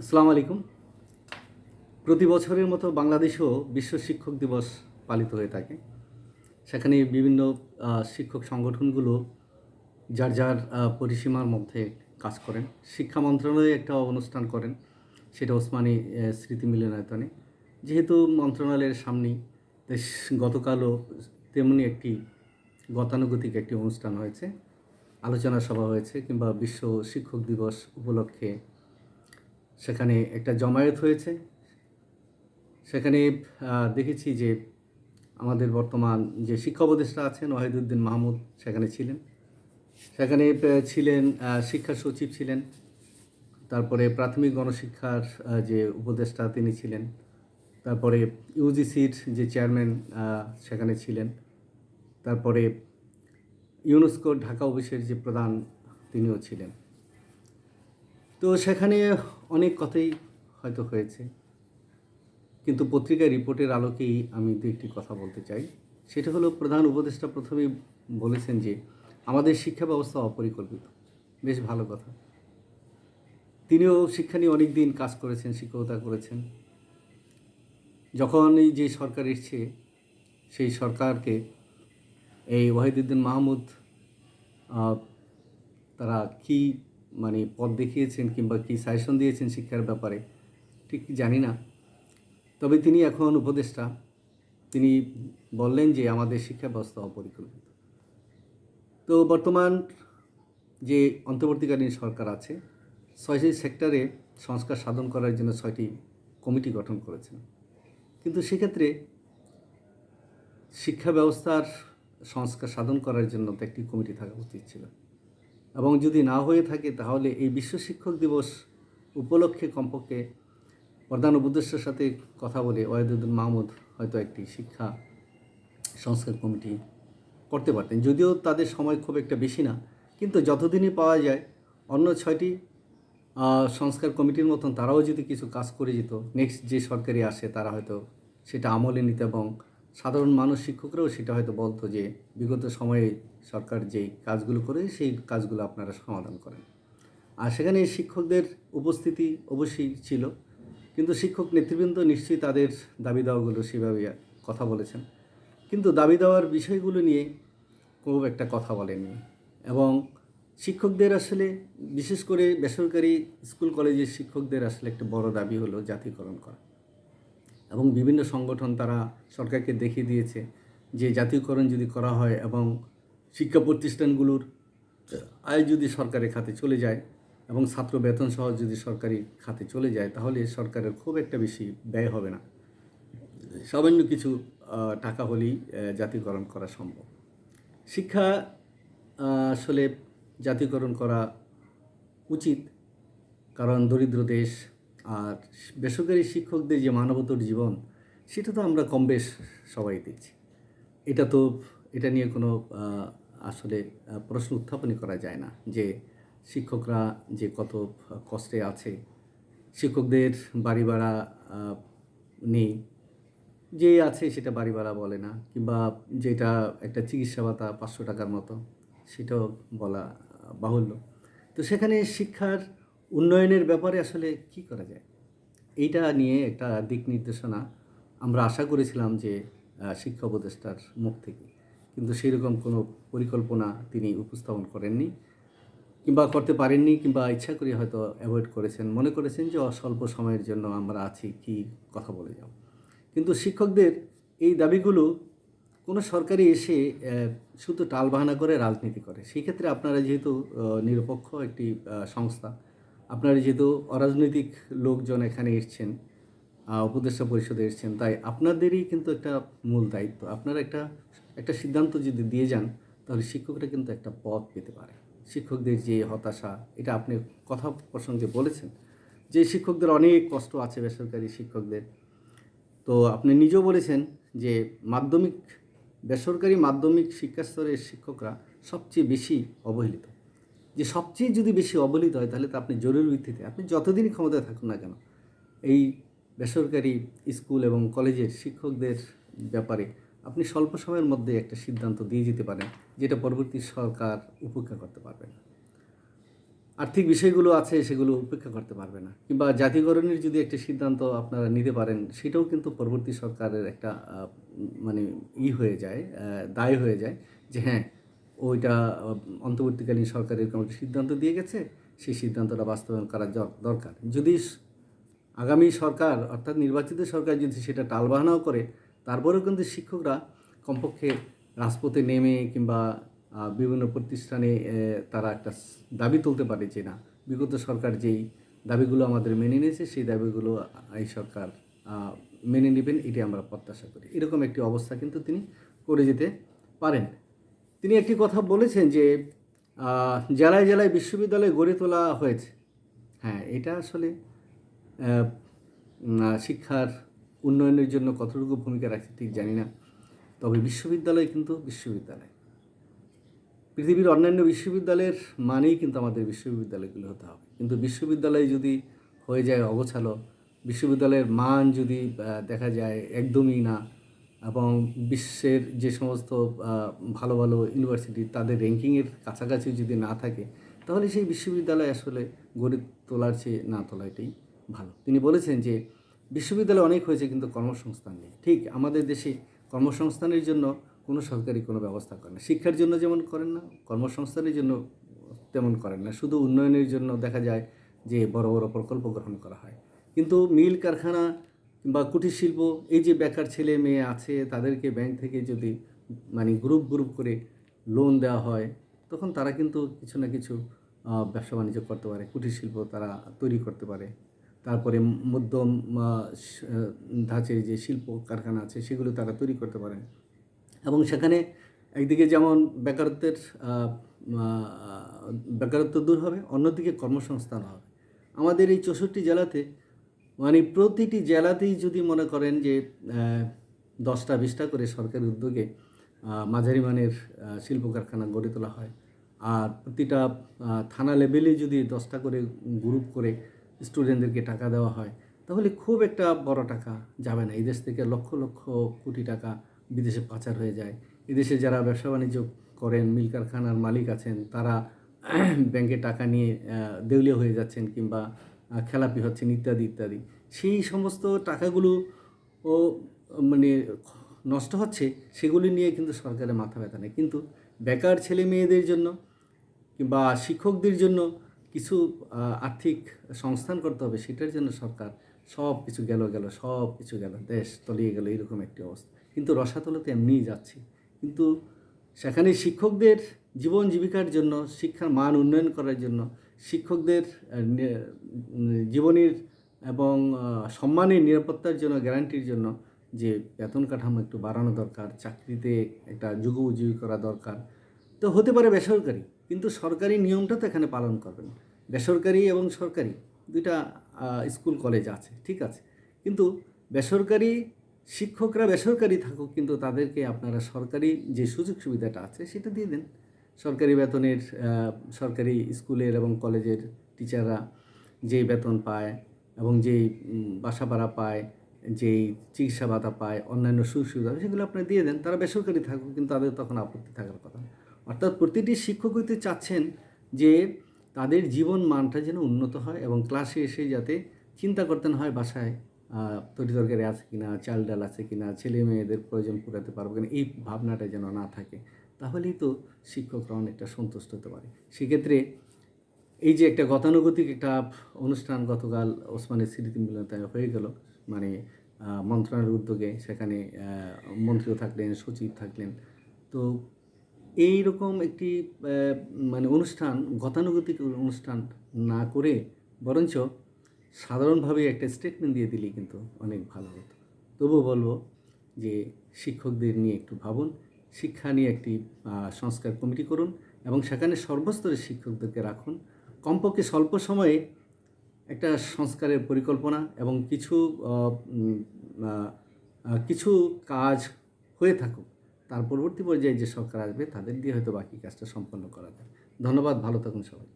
আসসালামু আলাইকুম প্রতি বছরের মতো বাংলাদেশেও বিশ্ব শিক্ষক দিবস পালিত হয়ে থাকে। সেখানে বিভিন্ন শিক্ষক সংগঠনগুলো যার যার পরিসীমার মধ্যে কাজ করেন। শিক্ষা মন্ত্রণালয়ে একটা অনুষ্ঠান করেন, সেটা ওসমানী স্মৃতি মিলনায়তনে। যেহেতু মন্ত্রণালয়ের সামনেই গতকালও তেমনি একটি গতানুগতিক একটি অনুষ্ঠান হয়েছে, আলোচনা সভা হয়েছে কিংবা বিশ্ব শিক্ষক দিবস উপলক্ষে সেখানে একটা জমায়েত হয়েছে। সেখানে দেখেছি যে আমাদের বর্তমান যে শিক্ষা উপদেষ্টা আছেন ওয়াহিদুদ্দিন মাহমুদ সেখানে ছিলেন। সেখানে ছিলেন শিক্ষা সচিব ছিলেন। তারপরে প্রাথমিক গণশিক্ষার যে উপদেষ্টা তিনি ছিলেন। তারপরে ইউজিসির যে চেয়ারম্যান সেখানে ছিলেন। তারপরে ইউনেস্কো ঢাকা অফিসের যে প্রধান তিনিও ছিলেন। তো সেখানে অনেক কথাই হয়তো হয়েছে। কিন্তু পত্রিকার রিপোর্টের আলোকেই আমি দু একটি কথা বলতে চাই। সেটা হলো প্রধান উপদেষ্টা প্রথমেই বলেছেন যে, আমাদের শিক্ষা ব্যবস্থা অপরিকল্পিত। বেশ ভালো কথা। তিনিও শিক্ষা নিয়ে অনেক দিন কাজ করেছেন, শিক্ষকতা করেছেন। যখন এই যে সরকার এসছে, সেই সরকারকে এই ওয়াহিদুদ্দিন মাহমুদ তারা কি মানে পথ দেখিয়েছেন কিংবা কি সাজেশন দিয়েছেন শিক্ষার ব্যাপারে, ঠিক জানি না। তবে তিনি এখন উপদেষ্টা। তিনি বললেন যে আমাদের শিক্ষা ব্যবস্থা অপরিকল্পিত। তো বর্তমান যে অন্তর্বর্তীকালীন সরকার আছে, ছয়টি সেক্টরে সংস্কার সাধন করার জন্য ছয়টি কমিটি গঠন করেছেন। কিন্তু সেক্ষেত্রে শিক্ষা ব্যবস্থার সংস্কার সাধন করার জন্য তো একটি কমিটি থাকা উচিত ছিল। এবং যদি না হয়ে থাকে, তাহলে এই বিশ্ব শিক্ষক দিবস উপলক্ষে কমপক্ষে প্রধান উপদেষ্টার সাথে কথা বলে ওয়াহিদুদ্দিন মাহমুদ হয়তো একটি শিক্ষা সংস্কার কমিটি করতে পারতেন। যদিও তাদের সময় খুব একটা বেশি না, কিন্তু যতদিনই পাওয়া যায়, অন্য ছয়টি সংস্কার কমিটির মতন তারাও যদি কিছু কাজ করে যেত নেক্সট যে সরকারি আসে, তারা হয়তো সেটা আমলে নিত এবং সাধারণ মানুষ শিক্ষকরাও সেটা হয়তো বলতো যে বিগত সময়ে সরকার যেই কাজগুলো করে সেই কাজগুলো আপনারা সমাধান করেন। আর সেখানে শিক্ষকদের উপস্থিতি অবশ্যই ছিল, কিন্তু শিক্ষক নেতৃবৃন্দ নিশ্চয়ই তাদের দাবি দাওয়াগুলো সেভাবে কথা বলেছেন। কিন্তু দাবি দেওয়ার বিষয়গুলো নিয়ে খুব একটা কথা বলেননি এবং শিক্ষকদের আসলে বিশেষ করে বেসরকারি স্কুল কলেজের শিক্ষকদের আসলে একটা বড় দাবি হলো জাতীয়করণ করা। এবং বিভিন্ন সংগঠন তারা সরকারকে দেখিয়ে দিয়েছে যে জাতীয়করণ যদি করা হয় এবং শিক্ষা প্রতিষ্ঠানগুলোর আয় যদি সরকারের খাতে চলে যায় এবং ছাত্র বেতন সহ যদি সরকারি খাতে চলে যায়, তাহলে সরকারের খুব একটা বেশি ব্যয় হবে না। সামান্য কিছু টাকা হলেই জাতীয়করণ করা সম্ভব। শিক্ষা আসলে জাতীয়করণ করা উচিত, কারণ দরিদ্র দেশ আর বেসরকারি শিক্ষকদের যে মানবতর জীবন, সেটা তো আমরা কম বেশ সবাই দেখছি। এটা তো, এটা নিয়ে কোনো আসলে প্রশ্ন উত্থাপনই করা যায় না যে শিক্ষকরা যে কত কষ্টে আছে, শিক্ষকদের বাড়ি ভাড়া নেই। যে আছে সেটা বাড়ি ভাড়া বলে না, কিংবা যেটা একটা চিকিৎসা ভাতা পাঁচশো টাকার মতো, সেটাও বলা বাহুল্য। তো সেখানে শিক্ষার উন্নয়নের ব্যাপারে আসলে কি করা যায়? এইটা নিয়ে একটা দিক নির্দেশনা আমরা আশা করেছিলাম যে শিক্ষা উপদেষ্টার মুখ থেকে। কিন্তু সেরকম কোনো পরিকল্পনা তিনি উপস্থাপন করেননি কিংবা করতে পারেননি কিংবা ইচ্ছা করে হয়তো অ্যাভয়েড করেছেন। মনে করেছেন যে অস্বল্প সময়ের জন্য আমরা আছি, কি কথা বলে যাব? কিন্তু শিক্ষকদের এই দাবিগুলো কোনো সরকারি এসে শুধু টালবাহানা করে রাজনীতি করে। সেই ক্ষেত্রে আপনারা যেহেতু নিরপেক্ষ একটি সংস্থা আপনারা যেহেতু অরাজনৈতিক লোকজন এখানে এসছেন উপদেষ্টা পরিষদে এসছেন, তাই আপনাদেরই কিন্তু একটা মূল দায়িত্ব। আপনারা একটা একটা সিদ্ধান্ত যদি দিয়ে যান, তাহলে শিক্ষকরা কিন্তু একটা পথ পেতে পারে। শিক্ষকদের যে হতাশা, এটা আপনি কথা প্রসঙ্গে বলেছেন যে শিক্ষকদের অনেক কষ্ট আছে বেসরকারি শিক্ষকদের। তো আপনি নিজেও বলেছেন যে মাধ্যমিক, বেসরকারি মাধ্যমিক শিক্ষাস্তরের শিক্ষকরা সবচেয়ে বেশি অবহেলিত। যে সবচেয়ে যদি বেশি অবহেলিত হয়, তাহলে তো আপনি জরুরি ভিত্তিতে, আপনি যতদিনই ক্ষমতায় থাকুন না কেন, এই বেসরকারি স্কুল এবং কলেজের শিক্ষকদের ব্যাপারে আপনি স্বল্প সময়ের মধ্যে একটা সিদ্ধান্ত দিয়ে যেতে পারেন, যেটা পরবর্তী সরকার উপেক্ষা করতে পারবে না। আর্থিক বিষয়গুলো আছে, সেগুলো উপেক্ষা করতে পারবে না। কিংবা জাতীয়করণের যদি একটা সিদ্ধান্ত আপনারা নিতে পারেন, সেটাও কিন্তু পরবর্তী সরকারের একটা মানে ই হয়ে যায় দায় হয়ে যায় যে হ্যাঁ ওইটা অন্তর্বর্তীকালীন সরকারের কোনো সিদ্ধান্ত দিয়ে গেছে, সেই সিদ্ধান্তটা বাস্তবায়ন করা দরকার। যদি আগামী সরকার, অর্থাৎ নির্বাচিত সরকার যদি সেটা টালবাহানাও করে, তারপরেও কিন্তু শিক্ষকরা কমপক্ষে রাজপথে নেমে কিংবা বিভিন্ন প্রতিষ্ঠানে তারা একটা দাবি তুলতে পারে যে না, বিগত সরকার যেই দাবিগুলো আমাদের মেনে নিয়েছে, সেই দাবিগুলো এই সরকার মেনে নেবেন এটি আমরা প্রত্যাশা করি। এরকম একটি অবস্থা কিন্তু তিনি করে যেতে পারেন। তিনি একটি কথা বলেছেন যে জেলায় জেলায় বিশ্ববিদ্যালয় গড়ে তোলা হয়েছে। হ্যাঁ এটা আসলে শিক্ষার উন্নয়নের জন্য কতটুকু ভূমিকা রাখছে ঠিক জানি না। তবে বিশ্ববিদ্যালয় কিন্তু বিশ্ববিদ্যালয়। পৃথিবীর অন্যান্য বিশ্ববিদ্যালয়ের মানেই কিন্তু আমাদের বিশ্ববিদ্যালয়গুলো হতে হবে। কিন্তু বিশ্ববিদ্যালয় যদি হয়ে যায় অগোছালো, বিশ্ববিদ্যালয়ের মান যদি দেখা যায় একদমই না এবং বিশ্বের যে সমস্ত ভালো ভালো ইউনিভার্সিটি তাদের র্যাঙ্কিংয়ের কাছাকাছি যদি না থাকে, তাহলে সেই বিশ্ববিদ্যালয় আসলে গড়ে তোলার চেয়ে না তোলাটাই ভালো। তিনি বলেছেন যে, বিশ্ববিদ্যালয় অনেক হয়েছে কিন্তু কর্মসংস্থান নেই। ঠিক, আমাদের দেশে কর্মসংস্থানের জন্য কোনো সরকারি কোনো ব্যবস্থা করে না। শিক্ষার জন্য যেমন করেন না, কর্মসংস্থানের জন্য তেমন করেন না। শুধু উন্নয়নের জন্য দেখা যায় যে বড় বড় প্রকল্প গ্রহণ করা হয়। কিন্তু মিল কারখানা বা কুটির শিল্প, এই যে বেকার ছেলে মেয়ে আছে, তাদেরকে ব্যাংক থেকে যদি মানে গ্রুপ গ্রুপ করে লোন দেওয়া হয়, তখন তারা কিন্তু কিছু না কিছু ব্যবসা বাণিজ্য করতে পারে, কুটির শিল্প তারা তৈরি করতে পারে। তারপরে মধ্যম ধাঁচের যে শিল্প কারখানা আছে, সেগুলো তারা তৈরি করতে পারে। এবং সেখানে একদিকে যেমন বেকারত্বের বেকারত্ব দূর হবে, অন্যদিকে কর্মসংস্থান হবে। আমাদের এই চৌষট্টি জেলাতে মানে প্রতিটি জেলাতেই যদি মনে করেন যে দশটা, বিশটা করে সরকারি উদ্যোগে মাঝারি মানের শিল্প কারখানা গড়ে তোলা হয়। আর প্রতিটা থানা লেভেলে যদি দশটা করে গ্রুপ করে স্টুডেন্টদেরকে টাকা দেওয়া হয়, তাহলে খুব একটা বড় টাকা যাবে না। এদেশ থেকে লক্ষ লক্ষ কোটি টাকা বিদেশে পাচার হয়ে যায়। এদেশে যারা ব্যবসা বাণিজ্য করেন, মিল কারখানার মালিক আছেন, তারা ব্যাংকে টাকা নিয়ে দেউলিয়া হয়ে যাচ্ছেন কিংবা খেলাপি হচ্ছেন ইত্যাদি ইত্যাদি। সেই সমস্ত টাকাগুলো ও মানে নষ্ট হচ্ছে, সেগুলি নিয়ে কিন্তু সরকারের মাথা ব্যথা নেই। কিন্তু বেকার ছেলে মেয়েদের জন্য কিংবা শিক্ষকদের জন্য কিছু আর্থিক সংস্থান করতে হবে, সেটার জন্য সরকার সব কিছু গেল গেল, সব কিছু গেল, দেশ তলিয়ে গেল, এরকম একটি অবস্থা। কিন্তু রসাতলে তো এমনিই যাচ্ছে। কিন্তু সেখানে শিক্ষকদের জীবন জীবিকার জন্য, শিক্ষার মান উন্নয়ন করার জন্য শিক্ষকদের জীবনের এবং সম্মানের নিরাপত্তার জন্য, গ্যারান্টির জন্য যে বেতন কাঠামো একটু বাড়ানো দরকার, চাকরিতে একটা যুগ উজ্জীবী করা দরকার, তো হতে পারে বেসরকারি, কিন্তু সরকারি নিয়মটা তো এখানে পালন করবেন। বেসরকারি এবং সরকারি, দুইটা স্কুল, কলেজ আছে, ঠিক আছে। কিন্তু বেসরকারি শিক্ষকরা বেসরকারি থাকুক, কিন্তু তাদেরকে আপনারা সরকারি যে সুযোগ সুবিধাটা আছে, সেটা দিয়ে দেন। সরকারি বেতনের সরকারি স্কুলের এবং কলেজের টিচাররা যেই বেতন পায় এবং যেই বাসা ভাড়া পায়, যেই চিকিৎসা ভাতা পায়, অন্যান্য সুযোগ সুবিধা সেগুলো আপনি দিয়ে দেন। তারা বেসরকারি থাকুক, কিন্তু তাদের তখন আপত্তি থাকার কথা অর্থাৎ প্রতিটি শিক্ষক হইতে চাচ্ছেন যে তাদের জীবন মানটা যেন উন্নত হয় এবং ক্লাসে এসে যাতে চিন্তা করতে না হয় বাসায় তরি তরকারি আছে কিনা, চাল ডাল আছে কিনা ছেলে মেয়েদের প্রয়োজন পূরাতে পারব কিনা, এই ভাবনাটা যেন না থাকে। তাহলেই তো শিক্ষকরা অনেকটা সন্তুষ্ট হতে পারে। সেক্ষেত্রে এই যে একটা গতানুগতিক একটা অনুষ্ঠান গতকাল ওসমানের স্মৃতি মিলনায় হয়ে গেল। মানে মন্ত্রণালয়ের উদ্যোগে সেখানে মন্ত্রীও থাকলেন, সচিব থাকলেন। তো এই রকম একটি মানে অনুষ্ঠান, গতানুগতিক অনুষ্ঠান না করে বরঞ্চ সাধারণভাবে একটা স্টেটমেন্ট দিয়ে দিলেই কিন্তু অনেক ভালো হতো। তবুও বলব যে শিক্ষকদের নিয়ে একটু ভাবুন শিক্ষা নিয়ে একটি সংস্কার কমিটি করুন এবং সেখানে সর্বস্তরের শিক্ষকদেরকে রাখুন। কমপক্ষে স্বল্প সময়ে একটা সংস্কারের পরিকল্পনা এবং কিছু কিছু কাজ হয়ে থাকুক, তার পরবর্তী পর্যায়ে যে সরকার আসবে তাদের দিয়ে হয়তো বাকি কাজটা সম্পন্ন করা যায়। ধন্যবাদ, ভালো থাকুন সবাই।